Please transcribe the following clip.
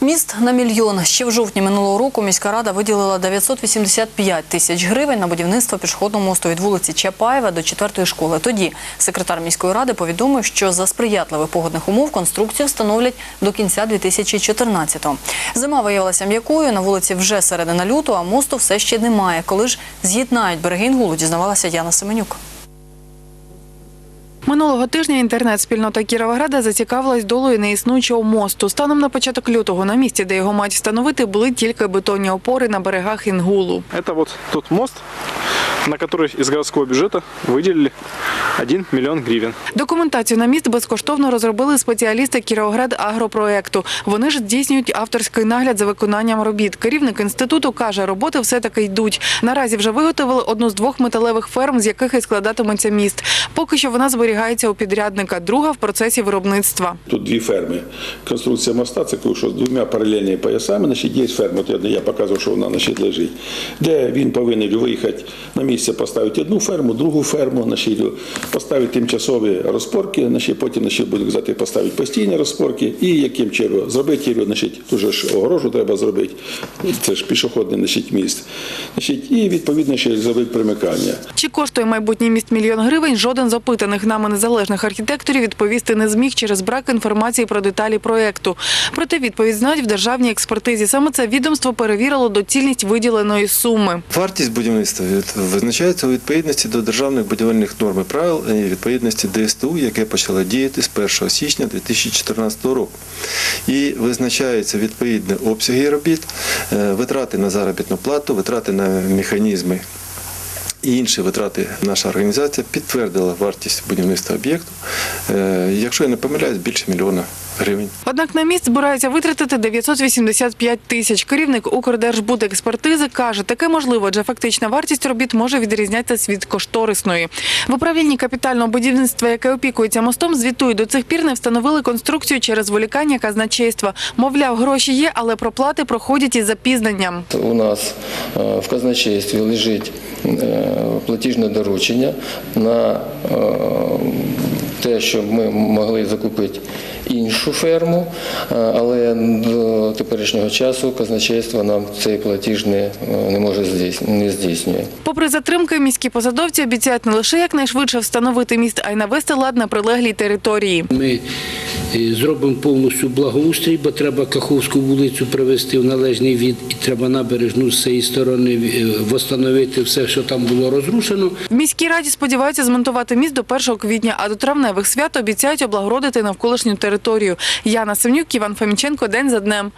Міст на мільйон. Ще в жовтні минулого року міська рада виділила 985 тисяч гривень на будівництво пішохідного мосту від вулиці Чапаєва до 4-ї школи. Тоді секретар міської ради повідомив, що за сприятливих погодних умов конструкцію встановлять до кінця 2014-го. Зима виявилася м'якою, на вулиці вже середина лютого, а мосту все ще немає. Коли ж з'єднають береги Інгулу, дізнавалася Яна Семенюк. Минулого тижня інтернет-спільнота Кіровограда зацікавилась долою неіснуючого мосту. Станом на початок лютого на місці, де його мають встановити, були тільки бетонні опори на берегах Інгулу. Це от тот мост, на который из городского бюджета выделили 1 миллион гривен. Документацію на міст безкоштовно розробили спеціалісти Кіровоград агропроекту. Вони ж здійснюють авторський нагляд за виконанням робіт. Керівник інституту каже, роботи все-таки йдуть. Наразі вже виготовили одну з двох металевих ферм, з яких і складатиметься міст. Поки що вона зберігається у підрядника, друга в процесі виробництва. Тут дві ферми. Конструкція моста це що з двома паралельними поясами, значить, є ферма, я показував, що вона значить, лежить, де він повинен виїхати на місце, поставити одну ферму, другу ферму, значить, поставити тимчасові розпорки, значить, потім значить, буде казати, поставити постійні розпорки і яким чином зробити його, значить, тут ж огорожу треба зробити, це ж пішохідний значить, міст. Значить, і відповідно ще зробити примикання. Чи коштує майбутній міст мільйон гривень? Жоден з опитаних нами незалежних архітекторів відповісти не зміг через брак інформації про деталі проекту. Проте відповідь знають в державній експертизі. Саме це відомство перевірило доцільність виділеної суми. Вартість будівництва від- визначається у відповідності до державних будівельних норм і правил і відповідності ДСТУ, яке почало діяти з 1 січня 2014 року. І визначаються відповідні обсяги робіт, е, витрати на заробітну плату, витрати на механізми. І інші витрати наша організація підтвердила вартість будівництва об'єкту. Е, Якщо я не помиляюсь, більше мільйона гривень. Однак на міст збирається витратити 985 тисяч. Керівник Укрдержбудекспертизи каже, таке можливо, адже фактична вартість робіт може відрізнятися від кошторисної. В управлінні капітального будівництва, яке опікується мостом, звітують, до цих пір не встановили конструкцію через зволікання казначейства. Мовляв, гроші є, але проплати проходять із запізненням. У нас е, в казначействі лежить е, платіжне доручення на е, те, щоб ми могли закупити іншу ферму, е, але до теперішнього часу казначейство нам цей платіж не, не може не здійснює. Попри затримки, міські посадовці обіцяють не лише якнайшвидше встановити міст, а й навести лад на прилеглій території. Ми е, зробимо повністю благоустрій, бо треба Каховську вулицю привести в належний від, і треба набережну з цієї сторони е, встановити все, що там було розрушено. В міській раді сподіваються змонтувати міст до 1 квітня, а до травневих свят обіцяють облагородити навколишню територію. Яна Семнюк, Іван Фоміченко. День за днем.